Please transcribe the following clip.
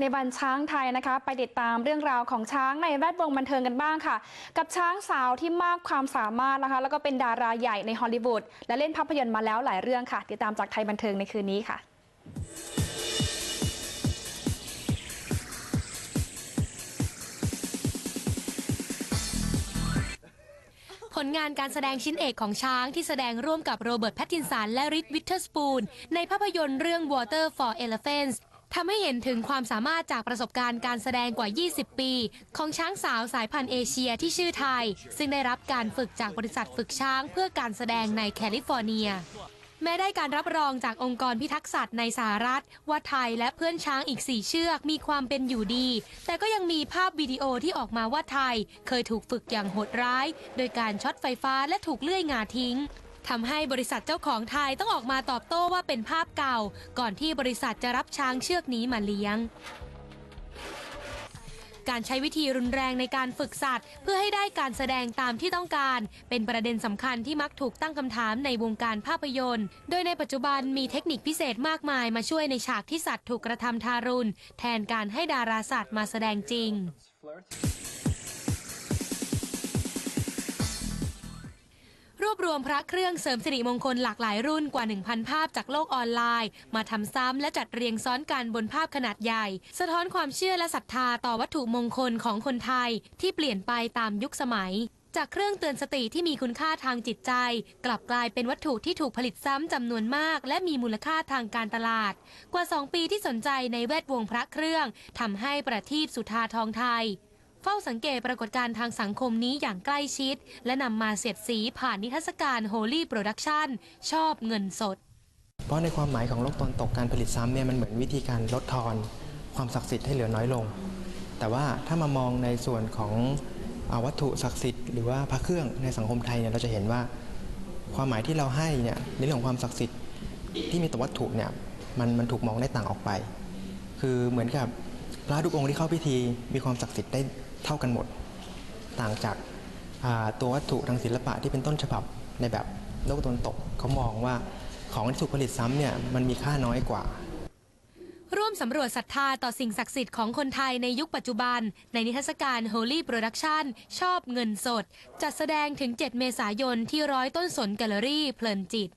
ในวันช้างไทยนะคะ ไปติดตามเรื่องราวของช้างในแวดวงบันเทิงกันบ้างค่ะ กับช้างสาวที่มากความสามารถนะคะ แล้วก็เป็นดาราใหญ่ในฮอลลีวูดและเล่นภาพยนตร์มาแล้วหลายเรื่องค่ะ ติดตามจากไทยบันเทิงในคืนนี้ค่ะผลงานการแสดงชิ้นเอกของช้างที่แสดงร่วมกับโรเบิร์ตแพตตินสันและริทวิทเทอร์สปูน ในภาพยนตร์เรื่อง Water for Elephants ทำให้เห็นถึงความสามารถจากประสบการณ์การแสดงกว่า 20 ปี ของช้างสาวสายพันธุ์เอเชียที่ชื่อไทย ซึ่งได้รับการฝึกจากบริษัทฝึกช้างเพื่อการแสดงในแคลิฟอร์เนีย แม้ได้การรับรองจากองค์กรพิทักษ์สัตว์ในสหรัฐ ว่าไทยและเพื่อนช้างอีก 4 เชือกมีความเป็นอยู่ดี แต่ก็ยังมีภาพวิดีโอที่ออกมาว่าไทย เคยถูกฝึกอย่างโหดร้าย โดยการช็อตไฟฟ้าและถูกเลื่อยงาทิ้ง ทำให้บริษัทเจ้าของไทยต้องออกมาตอบโต้ว่าเป็นภาพเก่า ก่อนที่บริษัทจะรับช้างเชือกนี้มาเลี้ยง การใช้วิธีรุนแรงในการฝึกสัตว์ เพื่อให้ได้การแสดงตามที่ต้องการ เป็นประเด็นสำคัญที่มักถูกตั้งคำถามในวงการภาพยนตร์ โดยในปัจจุบันมีเทคนิคพิเศษมากมายมาช่วยในฉากที่สัตว์ถูกกระทำทารุณแทนการให้ดาราสัตว์มาแสดงจริง วบรวมพระเครื่องเสริมสิริมงคลหลากหลายรุ่นกว่า 1,000 ภาพจากโลกออนไลน์ มาทำซ้ำและจัดเรียงซ้อนกันบนภาพขนาดใหญ่ สะท้อนความเชื่อและศรัทธาต่อวัตถุมงคลของคนไทยที่เปลี่ยนไปตามยุคสมัย จากเครื่องเตือนสติที่มีคุณค่าทางจิตใจ กลับกลายเป็นวัตถุที่ถูกผลิตซ้ำจำนวนมาก และมีมูลค่าทางการตลาด กว่า 2 ปีที่สนใจในแวดวงพระเครื่องทำให้ประทีปสุธาทองไทย เฝ้าสังเกตปรากฏการณ์ทางสังคมนี้อย่างใกล้ชิด และนำมาเสียดสีผ่านนิทรรศการ Holy Production ชอบเงินสด เพราะในความหมายของโลกตะวันตกการผลิตซ้ำเนี่ยมันเหมือนวิธีการลดทอน ความศักดิ์สิทธิ์ให้เหลือน้อยลง แต่ว่าถ้ามามองในส่วนของอวัตถุศักดิ์สิทธิ์หรือว่าพระเครื่องในสังคมไทยเนี่ยเราจะเห็นว่าความหมายที่เราให้เนี่ยในเรื่องของความศักดิ์สิทธิ์ที่มีต่อวัตถุเนี่ยมันมันถูกมองได้ต่างออกไป คือเหมือนกับ พระทุกองค์ที่เข้าพิธีมีความศักดิ์สิทธิ์ได้เท่ากันหมด ต่างจากตัววัตถุทางศิลปะที่เป็นต้นฉบับในแบบโลกตะวันตกเขามองว่าของที่ถูกผลิตซ้ำเนี่ยมันมีค่าน้อยกว่า ร่วมสำรวจศรัทธาต่อสิ่งศักดิ์สิทธิ์ของคนไทยในยุคปัจจุบัน ในนิทรรศการ Holy Production ชอบเงินสด จัดแสดงถึง 7 เมษายนที่ร้อยต้นสนแกลเลอรี่เพลินจิต